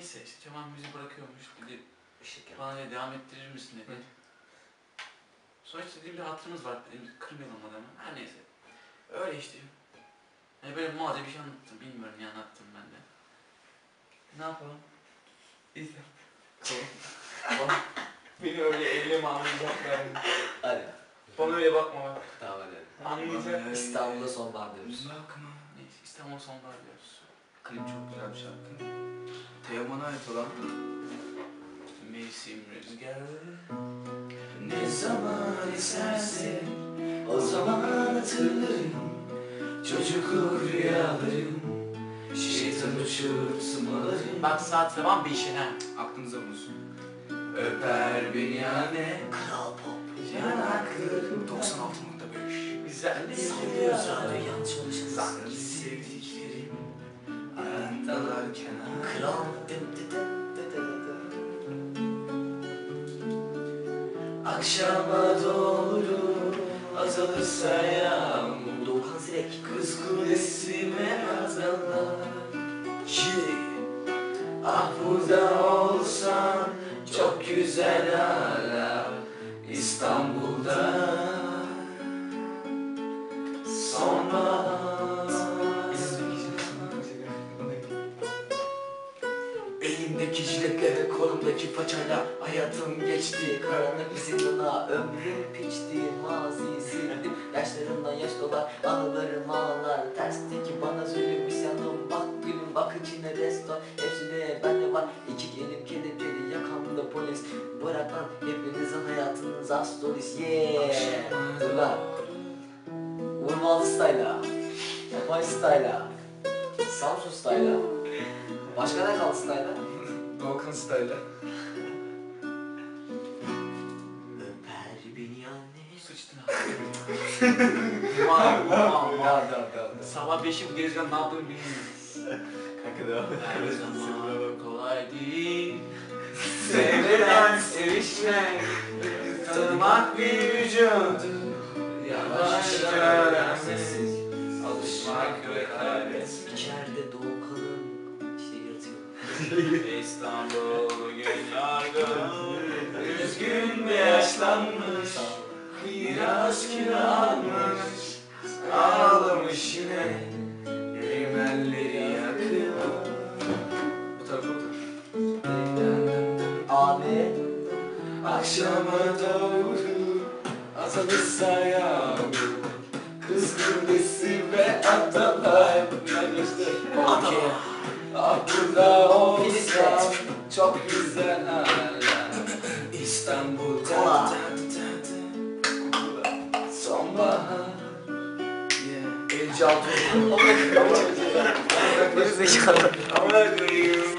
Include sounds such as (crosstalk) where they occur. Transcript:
Neyse işte Cemal müziği bırakıyormuş. Dedi Işık bana dedi, devam ettirir misin dedi. Sonra işte dedim bir hatırımız var dedim kırmayalım adamı. Her neyse. Öyle işte. Yani böyle malca bir şey anlattım. Bilmiyorum ne anlattım ben de. Ne yapalım? İzle. Beni öyle elle anlayacaklar. Hadi. Bana öyle bakma bak. Tamam hadi. Anlayacak. İstanbul'da sonbahar diyoruz. Bakma. Neyse İstanbul sonbahar diyoruz. Klip çok güzel bir şarkı. Teoman'a ait olan. Mevsim rüzgarı. Ne zaman istersen o zaman hatırlarım Çocukluk rüyalarım Şeytan uçurtmalarım Bak saat zaman bir işe ha. Aklınıza bulunsun Öper beni anne Kral pop. Yanaklarım 96.5 Güzel değil Sallıyor zaten yanlış. Sanki sevdiklerim Arandalarken Kral. Dı. Akşama doğru azalırsa yağmur Doğukan Zirek. Kız kulesime azalır Ah burada olsan çok güzel hala jiletle kolumdaki façayla hayatım geçti. Karanlık bir zindana ömrüm piçti Maziyi sildim yaşlarımdan yaş dolar Anılarım ağlar. Tersteki bana zulüm isyanım. Bak gülüm bak içine resto Hepsi de bende var. İki elim kelepçeli yakamda polis. Bırak lan hepinizin hayatınız astolis Yeah! Dur lan Vurmalı style'a Yapay style'a Samsun style'a Başka ne kaldı style'a? Doğukan Style'a Öper beni anne. Sıçtın. Abi. Devam devam devam Sabah 5'i bu gerizekalı ne yaptığını bilmiyorum. Kanka devam Her zaman kolay değil. Sevmeden (laughs) sevişmek Tanımak bir vücudu Yavaşça öğrenmek Alışmak ve kaybetmek. İçeride işte yatıyor (laughs) İstanbul gün yargın. Üzgün ve yaşlanmış Biraz kiralanmış Ağlamış yine Rimelleri yakıyor Bu tarafa Abi Akşama doğru azalırsa yağmur Kız kulesi ve adalar Bunlar geçti Okey. Burada olsam çok güzel hala İstanbul'da. Sonbahar altı. Gerizekalı. Ama koyayım